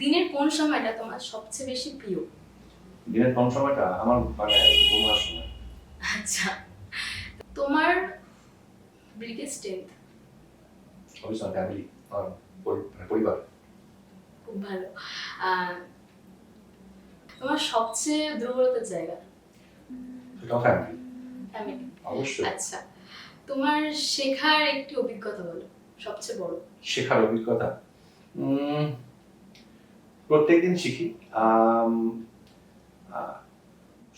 দিনের কোন সময়টা তোমার সবচেয়ে বেশি প্রিয়? দিনের কম সময়টা? আমার মানে ঘুমার সময় আচ্ছা। তোমার বিগেস্ট স্ট্রেংথ অবশ্যই ফ্যামিলি পরিবার। খুব ভালো। তোমার সবচেয়ে দুর্বলতার জায়গা? সেটাও ফ্যামিলি ফ্যামিলি অবশ্যই। আচ্ছা। তোমার শেখার একটি অভিজ্ঞতা বলো সবচেয়ে বড়। শেখার অভিজ্ঞতা? উম, প্রত্যেকদিন শিখি।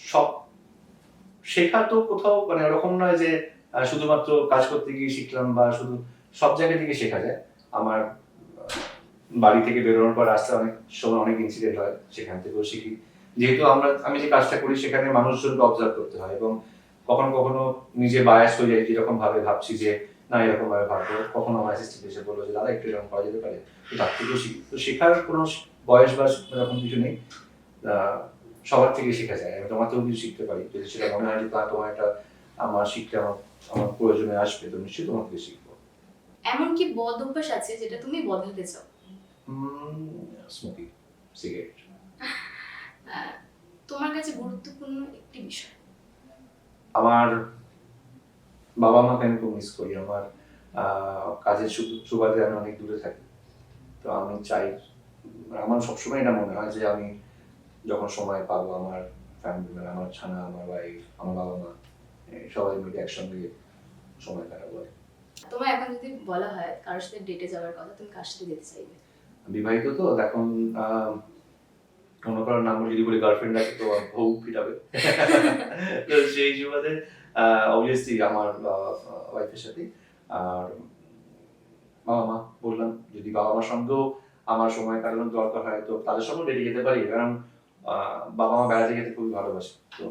সব শেখা তো কোথাও মানে ওরকম নয় যে শুধুমাত্র কাজ করতে গিয়ে শিখলাম বা শুধু সব জায়গা থেকে শেখা যায়। আমার বাড়ি থেকে বেরোনোর পর রাস্তায় অনেক সময় অনেক ইনসিডেন্ট হয় সেখান থেকেও শিখি। যেহেতু আমরা আমি যে কাজটা করি সেখানে মানুষজনকে অবজার্ভ করতে হয় এবং কখনো কখনো নিজে বায়াস হয়ে যায় যেরকম ভাবে ভাবছি যে না এরকম ভাবে ভাববো। কখনো আমার অ্যাসিস্ট্যান্ট এসে বলল যে দাদা একটু এরকম করা যেতে পারে। তার থেকেও শিখি। তো শেখার কোনো বয়স বা এরকম কিছু নেই। সবার থেকে শেখা যায়। আমি তোমার থেকেও কিছু শিখতে পারি। যদি সেটা মনে হয় যে তা তোমার একটা আমার শিখতে আমার আমার প্রয়োজনে আসবে। তো নিশ্চয়ই তোমার থেকে শিখব। এমন কি বদ অভ্যাস আছে যেটা তুমি বদলাতে চাও? Smoking cigarette. তোমার কাছে গুরুত্বপূর্ণ একটি বিষয়। আমার বাবা মাকে আমি খুব মিস করি। আমার কাজের সুবাদে আমি অনেক দূরে থাকি। তো আমি চাই আমার সবসময় এটা মনে হয় যে আমি যখন সময় পাবো আমার ফ্যামিলি মানে আমার ছানা আমার ওয়াইফ আমার বাবা মা সবাই মিলে একসঙ্গে সময় কাটাবো তোমার এখন যদি বলা হয় কারোর সাথে ডেটে যাওয়ার কথা তুমি কার সাথে যেতে চাইবে? বিবাহিত তো এখন অন্য কারোর নাম যদি বলি গার্লফ্রেন্ড আছে তো বউ ফিটাবে। তো সেই সুবাদে অবভিয়াসলি আমার ওয়াইফের সাথে আর বাবা মা বললাম যদি বাবা মার সঙ্গেও আমার সময় কাটানোর দরকার হয়, তো তাদের সঙ্গে বেরিয়ে যেতে পারি। কারণ বাবা মা বেড়াতে যেতে খুবই ভালোবাসে। তো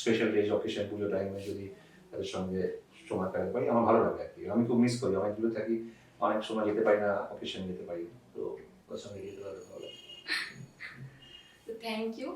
স্পেশাল ডেজ অকেশন পুজো টাইমে যদি তাদের সঙ্গে সময় কাটাতে পারি, আমার ভালো লাগে আর কি। আমি খুব মিস করি। অনেক দূরে থাকি, অনেক সময় যেতে পারি না অকেশন যেতে পারি। তো ওর সঙ্গে যেতে পারলে ভালো লাগে। Thank you